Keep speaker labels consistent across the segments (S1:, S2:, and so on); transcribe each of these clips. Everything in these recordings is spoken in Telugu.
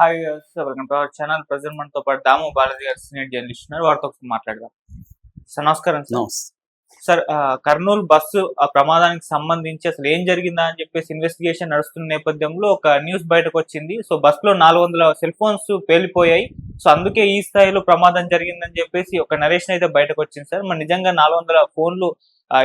S1: Hi sir welcome to our channel present మనతో పాటు దాము బాలాజీ గారు సీనియర్ జర్నలిస్ట్ ఉన్నారు. వారితో మాట్లాడదాం. సార్ నమస్కారం సార్ కర్నూలు బస్సు ఆ ప్రమాదానికి సంబంధించి అసలు ఏం జరిగిందా అని చెప్పేసి ఇన్వెస్టిగేషన్ నడుస్తున్న నేపథ్యంలో ఒక న్యూస్ బయటకు వచ్చింది. సో బస్లో నాలుగు వందల సెల్ ఫోన్స్ పేలిపోయాయి. సో అందుకే ఈ స్థాయిలో ప్రమాదం జరిగిందని చెప్పేసి ఒక నరేషన్ అయితే బయటకు వచ్చింది సార్ మరి నిజంగా నాలుగు వందల ఫోన్లు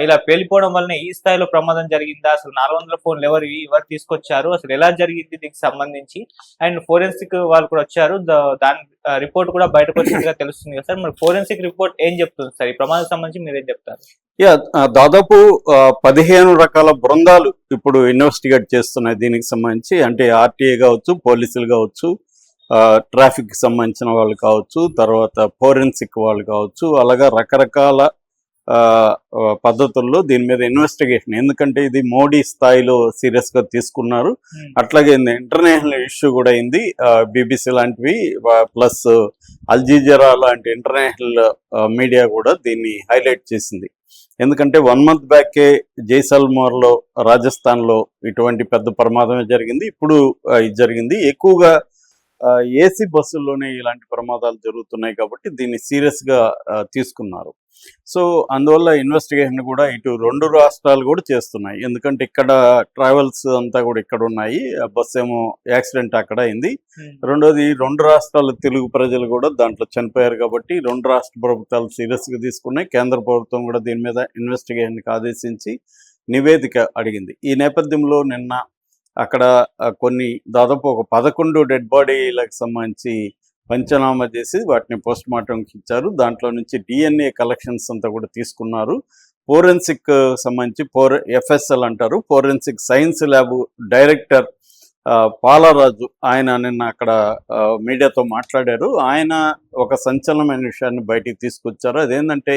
S1: ఇలా పేలిపోవడం వల్లనే ఈ స్థాయిలో ప్రమాదం జరిగిందా? అసలు నాలుగు వందల ఫోన్లు ఎవరు ఎవరు తీసుకొచ్చారు? అసలు ఎలా జరిగింది దీనికి సంబంధించి? అండ్ ఫోరెన్సిక్ వాళ్ళు కూడా వచ్చారు. దాని రిపోర్ట్ కూడా బయటకు వచ్చినట్టుగా తెలుస్తుంది కదా సార్. మరి ఫోరెన్సిక్ రిపోర్ట్ ఏం చెప్తుంది సార్? ఈ ప్రమాదం సంబంధించి మీరేం చెప్తారు?
S2: యా దాదాపు పదిహేను రకాల బృందాలు ఇప్పుడు ఇన్వెస్టిగేట్ చేస్తున్నాయి దీనికి సంబంధించి. అంటే ఆర్టీఏ కావచ్చు పోలీసులు కావచ్చు ట్రాఫిక్ సంబంధించిన వాళ్ళు కావచ్చు తర్వాత ఫోరెన్సిక్ వాళ్ళు కావచ్చు అలాగా రకరకాల పద్ధతుల్లో దీని మీద ఇన్వెస్టిగేషన్ ఎందుకంటే ఇది మోడీ స్థాయిలో సీరియస్గా తీసుకున్నారు. అట్లాగే ఇంటర్నేషనల్ ఇష్యూ కూడా అయింది. బీబీసీ లాంటివి ప్లస్ అల్జీజరా లాంటి ఇంటర్నేషనల్ మీడియా కూడా దీన్ని హైలైట్ చేసింది. ఎందుకంటే వన్ మంత్ బ్యాకే జైసల్మర్లో రాజస్థాన్లో ఇటువంటి పెద్ద ప్రమాదమే జరిగింది. ఇప్పుడు ఇది జరిగింది. ఎక్కువగా ఏసీ బస్సుల్లోనే ఇలాంటి ప్రమాదాలు జరుగుతున్నాయి కాబట్టి దీన్ని సీరియస్గా తీసుకున్నారు. సో అందువల్ల ఇన్వెస్టిగేషన్ కూడా ఇటు రెండు రాష్ట్రాలు కూడా చేస్తున్నాయి. ఎందుకంటే ఇక్కడ ట్రావెల్స్ అంతా కూడా ఇక్కడ ఉన్నాయి. ఆ బస్సు ఏమో యాక్సిడెంట్ అక్కడ అయింది. రెండోది రెండు రాష్ట్రాల తెలుగు ప్రజలు కూడా దాంట్లో చనిపోయారు కాబట్టి రెండు రాష్ట్ర ప్రభుత్వాలు సీరియస్గా తీసుకున్నాయి. కేంద్ర ప్రభుత్వం కూడా దీని మీద ఇన్వెస్టిగేషన్కి ఆదేశించి నివేదిక అడిగింది. ఈ నేపథ్యంలో నిన్న అక్కడ కొన్ని దాదాపు ఒక పదకొండు డెడ్ బాడీలకు సంబంధించి పంచనామా చేసి వాటిని పోస్ట్ మార్టంకి ఇచ్చారు. దాంట్లో నుంచి డిఎన్ఏ కలెక్షన్స్ అంతా కూడా తీసుకున్నారు. ఫోరెన్సిక్ సంబంధించి ఫోర్ ఎఫ్ఎస్ఎల్ అంటారు. ఫోరెన్సిక్ సైన్స్ ల్యాబ్ డైరెక్టర్ ఆ, పాలరాజు ఆయన నిన్న అక్కడ మీడియాతో మాట్లాడారు. ఆయన ఒక సంచలనమైన విషయాన్ని బయటికి తీసుకొచ్చారు. అదేంటంటే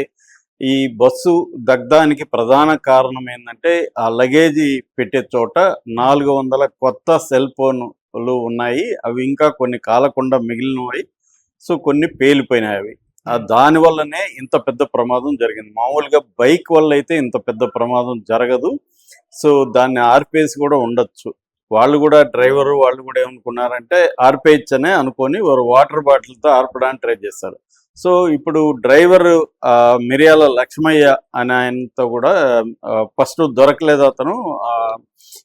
S2: ఈ బస్సు దగ్ధానికి ప్రధాన కారణం ఏంటంటే ఆ లగేజీ పెట్టే చోట నాలుగు వందల కొత్త సెల్ ఫోన్లు ఉన్నాయి. అవి ఇంకా కొన్ని కాలకుండా మిగిలినవి. సో కొన్ని పేలిపోయినాయి అవి. ఆ దాని వల్లనే ఇంత పెద్ద ప్రమాదం జరిగింది. మామూలుగా బైక్ వల్ల అయితే ఇంత పెద్ద ప్రమాదం జరగదు. సో దాన్ని ఆర్పేసి కూడా ఉండొచ్చు. వాళ్ళు కూడా డ్రైవర్ వాళ్ళు కూడా ఏమనుకున్నారంటే ఆర్పేయచ్చు అనే అనుకొని వారు వాటర్ బాటిల్తో ఆర్పడానికి ట్రై చేస్తారు. సో ఇప్పుడు డ్రైవర్ ఆ, మిరియాల లక్ష్మయ్య అనే ఆయనతో కూడా ఫస్ట్ దొరకలేదు అతను. ఆ,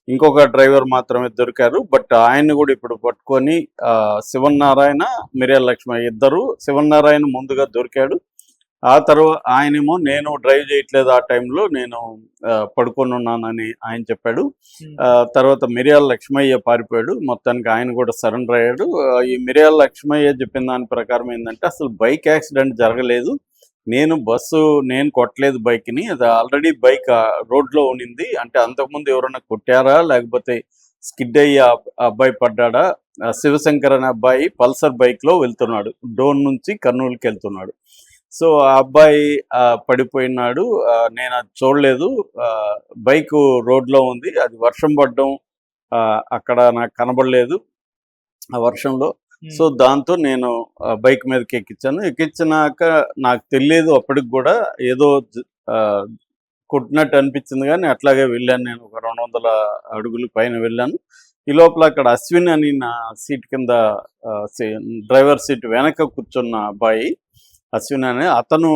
S2: ఇంకొక డ్రైవర్ మాత్రమే దొరికారు. బట్ ఆయన్ని కూడా ఇప్పుడు పట్టుకొని ఆ, శివన్నారాయణ మిరియాల లక్ష్మయ్య ఇద్దరు శివన్నారాయణ ముందుగా దొరికాడు. ఆ తర్వాత ఆయనేమో నేను డ్రైవ్ చేయట్లేదు ఆ టైంలో నేను పడుకొని ఉన్నానని ఆయన చెప్పాడు. తర్వాత మిరియాల లక్ష్మయ్య పారిపోయాడు. మొత్తానికి ఆయన కూడా సరెండర్ అయ్యాడు. ఈ మిరియాల లక్ష్మయ్య చెప్పిన దాని ప్రకారం ఏంటంటే అసలు బైక్ యాక్సిడెంట్ జరగలేదు. నేను బస్సు నేను కొట్టలేదు బైక్ని. అది ఆల్రెడీ బైక్ రోడ్లో ఉనింది అంటే అంతకుముందు ఎవరైనా కొట్టారా? లేకపోతే స్కిడ్ అయ్యి అబ్బాయి పడ్డాడా? శివశంకర్ అనే అబ్బాయి పల్సర్ బైక్లో వెళ్తున్నాడు. డోన్ నుంచి కర్నూలుకి వెళ్తున్నాడు. సో ఆ అబ్బాయి ఆ, పడిపోయినాడు. నేను అది చూడలేదు. ఆ, బైక్ రోడ్లో ఉంది. అది వర్షం పడడం ఆ, అక్కడ నాకు కనబడలేదు ఆ వర్షంలో. సో దాంతో నేను బైక్ మీదకి ఎక్కించాను ఎక్కించినాక నాకు తెలియదు అప్పటికి కూడా. ఏదో కొట్టినట్టు అనిపించింది కానీ అట్లాగే వెళ్ళాను నేను. ఒక రెండు వందల అడుగులు పైన వెళ్ళాను. ఈ లోపల అక్కడ అశ్విన్ అని నా సీట్ కింద డ్రైవర్ సీట్ వెనక కూర్చున్న అబ్బాయి. అశ్విన్ అని అతను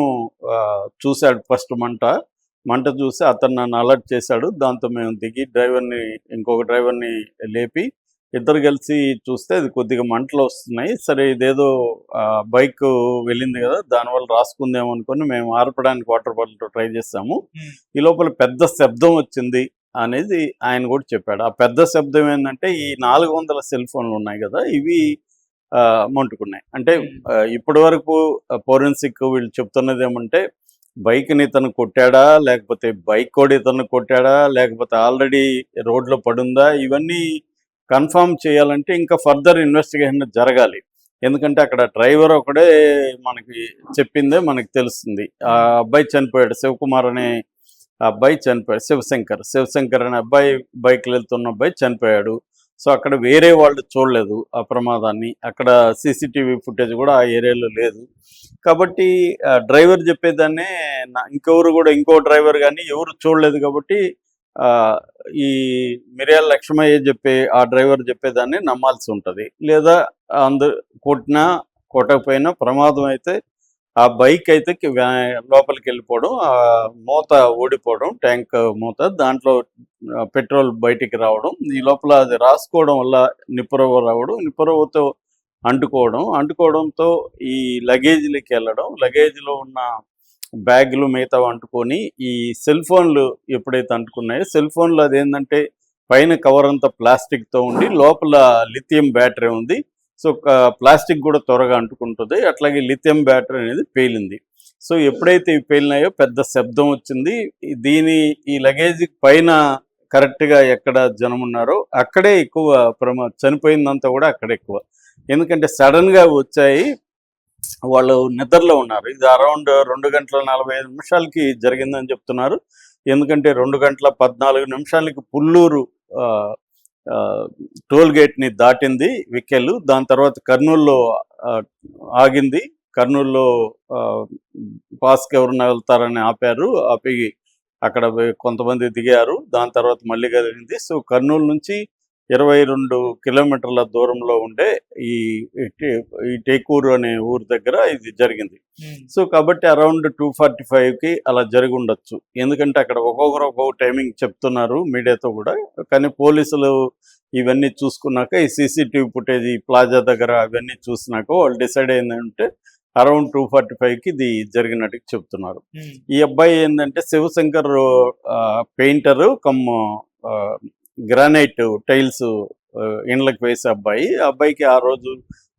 S2: చూశాడు ఫస్ట్ మంట. మంట చూసి అతను నన్ను అలర్ట్ చేశాడు. దాంతో మేము దిగి డ్రైవర్ని ఇంకొక డ్రైవర్ని లేపి ఇద్దరు కలిసి చూస్తే అది కొద్దిగా మంటలు వస్తున్నాయి. సరే ఇదేదో బైక్ వెళ్ళింది కదా దానివల్ల రాసుకుందేమో అనుకుని మేము ఆర్పడానికి వాటర్ బాటిల్తో ట్రై చేస్తాము. ఈ లోపల పెద్ద శబ్దం వచ్చింది అనేది ఆయన కూడా చెప్పాడు. ఆ పెద్ద శబ్దం ఏంటంటే ఈ నాలుగు వందల సెల్ ఫోన్లు ఉన్నాయి కదా ఇవి ఆ, మంటుకున్నాయి అంటే ఆ, ఇప్పటి వరకు ఫోరెన్సిక్ వీళ్ళు చెప్తున్నది ఏమంటే బైక్ని ఇతను కొట్టాడా లేకపోతే బైక్ కూడా ఇతను కొట్టాడా లేకపోతే ఆల్రెడీ రోడ్లో పడుందా ఇవన్నీ కన్ఫర్మ్ చేయాలంటే ఇంకా ఫర్దర్ ఇన్వెస్టిగేషన్ జరగాలి. ఎందుకంటే అక్కడ డ్రైవర్ ఒకడే మనకి చెప్పిందే మనకి తెలుస్తుంది. ఆ అబ్బాయి చనిపోయాడు శివకుమార్ అనే అబ్బాయి చనిపోయాడు శివశంకర్. శివశంకర్ అనే అబ్బాయి బైక్లో వెళ్తున్న అబ్బాయి చనిపోయాడు. సో అక్కడ వేరే వాళ్ళు చూడలేదు ఆ ప్రమాదాన్ని. అక్కడ సీసీటీవీ ఫుటేజ్ కూడా ఆ ఏరియాలో లేదు. కాబట్టి డ్రైవర్ చెప్పేదాన్నే ఇంకెవరు కూడా ఇంకో డ్రైవర్ కానీ ఎవరు చూడలేదు కాబట్టి ఆ, ఈ మిరియాల లక్ష్మయ్య చెప్పే ఆ డ్రైవర్ చెప్పేదాన్ని నమ్మాల్సి ఉంటుంది. లేదా అందు కొట్టినా కొట్టకపోయినా ప్రమాదం అయితే ఆ బైక్ అయితే లోపలికి వెళ్ళిపోవడం ఆ మూత ఓడిపోవడం ట్యాంక్ మూత దాంట్లో పెట్రోల్ బయటికి రావడం ఈ లోపల అది రాసుకోవడం వల్ల నిప్పురవ్వ రావడం నిప్పురవ్వతో అంటుకోవడం అంటుకోవడంతో ఈ లగేజీలకి వెళ్ళడం లగేజ్లో ఉన్న బ్యాగులు మిగతా అంటుకొని ఈ సెల్ ఫోన్లు ఎప్పుడైతే అంటుకున్నాయో సెల్ ఫోన్లు అదేంటంటే పైన కవర్ అంతా ప్లాస్టిక్తో ఉండి లోపల లిథియం బ్యాటరీ ఉంది సో ప్లాస్టిక్ కూడా త్వరగా అంటుకుంటుంది. అట్లాగే లిథియం బ్యాటరీ అనేది పేలింది. సో ఎప్పుడైతే ఇవి పేలినాయో పెద్ద శబ్దం వచ్చింది. దీని ఈ లగేజ్ పైన కరెక్ట్గా ఎక్కడ జనం ఉన్నారో అక్కడే ఎక్కువ ప్రమా చనిపోయిందంతా కూడా అక్కడే ఎక్కువ. ఎందుకంటే సడన్గా వచ్చాయి వాళ్ళు నిద్రలో ఉన్నారు. ఇది అరౌండ్ రెండు గంటల నలభై ఐదు నిమిషాలకి జరిగిందని చెప్తున్నారు. ఎందుకంటే రెండు గంటల పద్నాలుగు నిమిషాలకి పుల్లూరు ఆ, టోల్ గేట్ని దాటింది వికెళ్ళు దాని తర్వాత కర్నూలులో ఆగింది. కర్నూలులో ఆ, పాస్కి ఎవరన్నా వెళ్తారని ఆపారు. ఆపి అక్కడ పోయి కొంతమంది దిగారు. దాని తర్వాత మళ్ళీ కలిగింది సో కర్నూలు నుంచి ఇరవై రెండు కిలోమీటర్ల దూరంలో ఉండే ఈ టేకూరు అనే ఊరు దగ్గర ఇది జరిగింది. సో కాబట్టి అరౌండ్ టూ ఫార్టీ ఫైవ్కి అలా జరిగి ఉండొచ్చు. ఎందుకంటే అక్కడ ఒక్కొక్కరు ఒక్కొక్క టైమింగ్ చెప్తున్నారు మీడియాతో కూడా. కానీ పోలీసులు ఇవన్నీ చూసుకున్నాక ఈ సీసీటీవీ ఫుటేజ్ ఈ ప్లాజా దగ్గర అవన్నీ చూసినాక వాళ్ళు డిసైడ్ అయిందంటే అరౌండ్ టూ ఫార్టీ ఫైవ్కి ఇది జరిగినట్టు చెప్తున్నారు. ఈ అబ్బాయి ఏంటంటే Shivashankar painter cum granite tiles ఇండ్లకు వేసే అబ్బాయి. అబ్బాయికి ఆ రోజు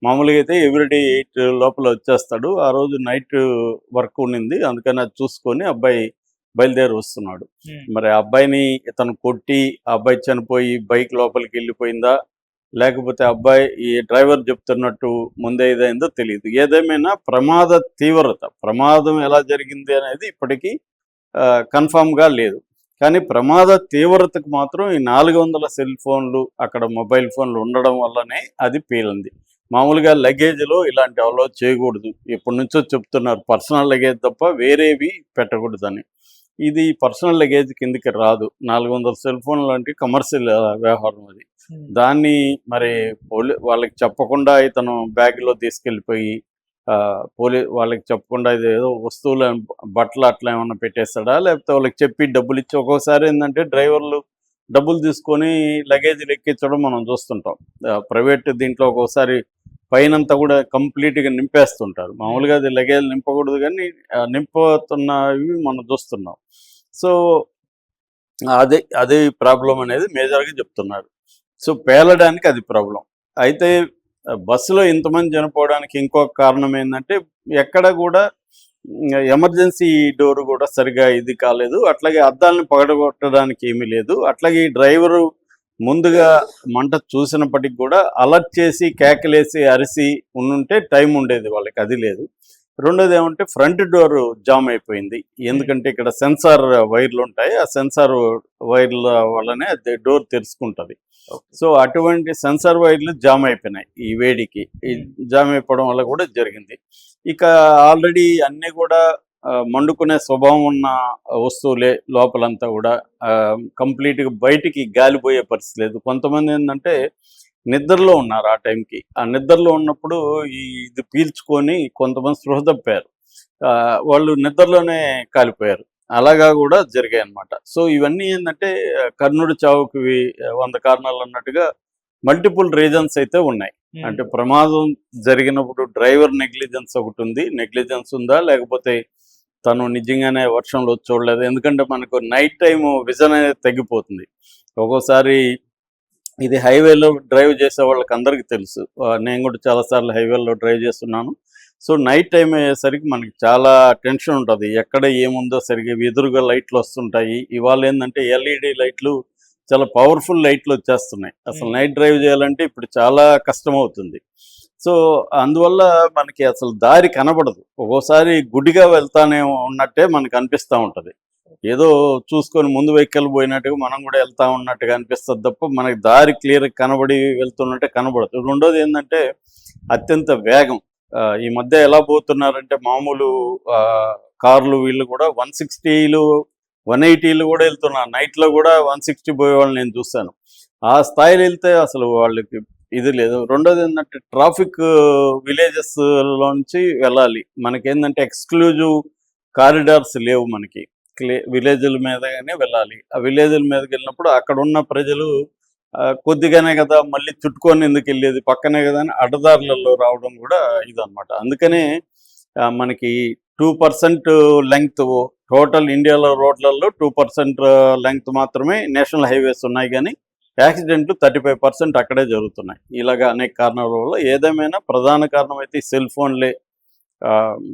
S2: మామూలుగా అయితే ఎవ్రీడే ఎయిట్ లోపల వచ్చేస్తాడు. ఆ రోజు నైట్ వర్క్ ఉండింది. అందుకని అది చూసుకొని అబ్బాయి బయలుదేరి వస్తున్నాడు. మరి ఆ అబ్బాయిని ఇతను కొట్టి ఆ అబ్బాయి చనిపోయి బైక్ లోపలికి వెళ్ళిపోయిందా? లేకపోతే అబ్బాయి ఈ డ్రైవర్ చెప్తున్నట్టు ముందే ఏదైందో తెలియదు. ఏదేమైనా ప్రమాద తీవ్రత ప్రమాదం ఎలా జరిగింది అనేది ఇప్పటికీ కన్ఫామ్గా లేదు. కానీ ప్రమాద తీవ్రతకు మాత్రం ఈ నాలుగు వందల సెల్ ఫోన్లు అక్కడ మొబైల్ ఫోన్లు ఉండడం వల్లనే అది పేలింది. మామూలుగా లగేజ్లో ఇలాంటి అలో చేయకూడదు. ఎప్పటి నుంచో చెప్తున్నారు పర్సనల్ లగేజ్ తప్ప వేరేవి పెట్టకూడదని. ఇది పర్సనల్ లగేజ్ కిందికి రాదు. నాలుగు వందల సెల్ ఫోన్ లాంటి కమర్షియల్ వ్యవహారం అది. దాన్ని మరి పోలీ వాళ్ళకి చెప్పకుండా ఇతను బ్యాగ్లో తీసుకెళ్ళిపోయి పోలీ వాళ్ళకి చెప్పకుండా ఇది ఏదో వస్తువులు బట్టలు అట్లా ఏమన్నా పెట్టేస్తాడా? లేకపోతే వాళ్ళకి చెప్పి డబ్బులు ఇచ్చి ఒక్కోసారి ఏంటంటే డ్రైవర్లు డబ్బులు తీసుకొని లగేజీలు ఎక్కించడం మనం చూస్తుంటాం. ప్రైవేట్ దీంట్లో ఒక్కోసారి పైనంతా కూడా కంప్లీట్గా నింపేస్తుంటారు. మామూలుగా అది లగేజ్ నింపకూడదు కానీ నింపుతున్నవి మనం చూస్తున్నాం. సో అదే అదే ప్రాబ్లం అనేది మేజర్గా చెప్తున్నారు. సో పేలడానికి అది ప్రాబ్లం. అయితే బస్సులో ఇంతమంది చనిపోవడానికి ఇంకొక కారణం ఏంటంటే ఎక్కడ కూడా ఎమర్జెన్సీ డోర్ కూడా సరిగా ఇది కాలేదు. అట్లాగే అద్దాలను పగడగొట్టడానికి ఏమీ లేదు. అట్లాగే ఈ డ్రైవరు ముందుగా మంట చూసినప్పటికి కూడా అలర్ట్ చేసి కేకలేసి అరిసి ఉండుంటే టైం ఉండేది వాళ్ళకి అది లేదు. రెండోది ఏమంటే ఫ్రంట్ డోర్ జామ్ అయిపోయింది. ఎందుకంటే ఇక్కడ సెన్సార్ వైర్లు ఉంటాయి. ఆ సెన్సార్ వైర్ల వల్లనే డోర్ తెరుచుకుంటుంది. సో అటువంటి సెన్సార్ వైర్లు జామ్ అయిపోయినాయి ఈ వేడికి. ఈ జామ్ అయిపోవడం వల్ల కూడా జరిగింది. ఇక ఆల్రెడీ అన్నీ కూడా మండుకునే స్వభావం ఉన్న వస్తువులే లోపలంతా కూడా కంప్లీట్గా బయటికి గాలిపోయే పరిస్థితి లేదు. కొంతమంది ఏంటంటే నిద్రలో ఉన్నారు ఆ టైంకి. ఆ నిద్రలో ఉన్నప్పుడు ఈ ఇది పీల్చుకొని కొంతమంది స్పృహ తప్పారు. వాళ్ళు నిద్రలోనే కాలిపోయారు. అలాగా కూడా జరిగాయి అన్నమాట సో ఇవన్నీ ఏంటంటే కర్ణుడి చావుకి వంద కారణాలు అన్నట్టుగా మల్టిపుల్ రీజన్స్ అయితే ఉన్నాయి. అంటే ప్రమాదం జరిగినప్పుడు డ్రైవర్ నెగ్లిజెన్స్ ఒకటి ఉంది. నెగ్లిజెన్స్ ఉందా? లేకపోతే తను నిజంగానే వర్షంలో చూడలేదు? ఎందుకంటే మనకు నైట్ టైం విజన్ అనేది తగ్గిపోతుంది. ఒక్కోసారి ఇది హైవేలో డ్రైవ్ చేసే వాళ్ళకి అందరికీ తెలుసు నేను కూడా చాలాసార్లు హైవేలో డ్రైవ్ చేస్తున్నాను. సో నైట్ టైం అయ్యేసరికి మనకి చాలా టెన్షన్ ఉంటుంది. ఎక్కడ ఏముందో సరిగ్గా ఎదురుగా లైట్లు వస్తుంటాయి. ఇవాళ ఏంటంటే ఎల్ఈడి లైట్లు చాలా పవర్ఫుల్ లైట్లు వచ్చేస్తున్నాయి. అసలు. నైట్ డ్రైవ్ చేయాలంటే ఇప్పుడు చాలా కష్టం అవుతుంది సో అందువల్ల మనకి అసలు దారి కనబడదు. ఒక్కోసారి గుడిగా వెళ్తానే ఉన్నట్టే మనకు అనిపిస్తూ ఉంటుంది. ఏదో చూసుకొని ముందు వెహికల్ పోయినట్టుగా మనం కూడా వెళ్తా ఉన్నట్టుగా అనిపిస్తుంది తప్ప మనకి దారి క్లియర్ కనబడి వెళ్తున్నట్టే కనబడదు. రెండోది ఏంటంటే అత్యంత వేగం. ఈ మధ్య ఎలా పోతున్నారంటే మామూలు ఆ, కార్లు వీళ్ళు కూడా వన్ సిక్స్టీలు వన్ ఎయిటీలు కూడా వెళ్తున్నారు. నైట్లో కూడా వన్ సిక్స్టీ పోయే వాళ్ళని నేను చూశాను. ఆ స్థాయిలో వెళ్తే అసలు వాళ్ళకి ఇది లేదు. రెండోది ఏంటంటే ట్రాఫిక్ విలేజెస్ నుంచి వెళ్ళాలి. మనకేంటంటే ఎక్స్క్లూజివ్ కారిడార్స్ లేవు మనకి. విలేజ్ల మీదగానే వెళ్ళాలి. ఆ విలేజ్ల మీదకి వెళ్ళినప్పుడు అక్కడ ఉన్న ప్రజలు కొద్దిగానే కదా మళ్ళీ చుట్టుకొని ఎందుకు వెళ్ళేది? పక్కనే కదా అని అడ్డదారులలో రావడం కూడా ఇదన్నమాట. అందుకనే ఆ, మనకి టూ పర్సెంట్ లెంగ్త్ టోటల్ ఇండియాలో రోడ్లలో టూ పర్సెంట్ లెంగ్త్ మాత్రమే నేషనల్ హైవేస్ ఉన్నాయి కానీ యాక్సిడెంట్లు థర్టీ ఫైవ్ పర్సెంట్ అక్కడే జరుగుతున్నాయి. ఇలాగ అనేక కారణాల వల్ల ఏదేమైనా ప్రధాన కారణం అయితే సెల్ ఫోన్లే ఆ,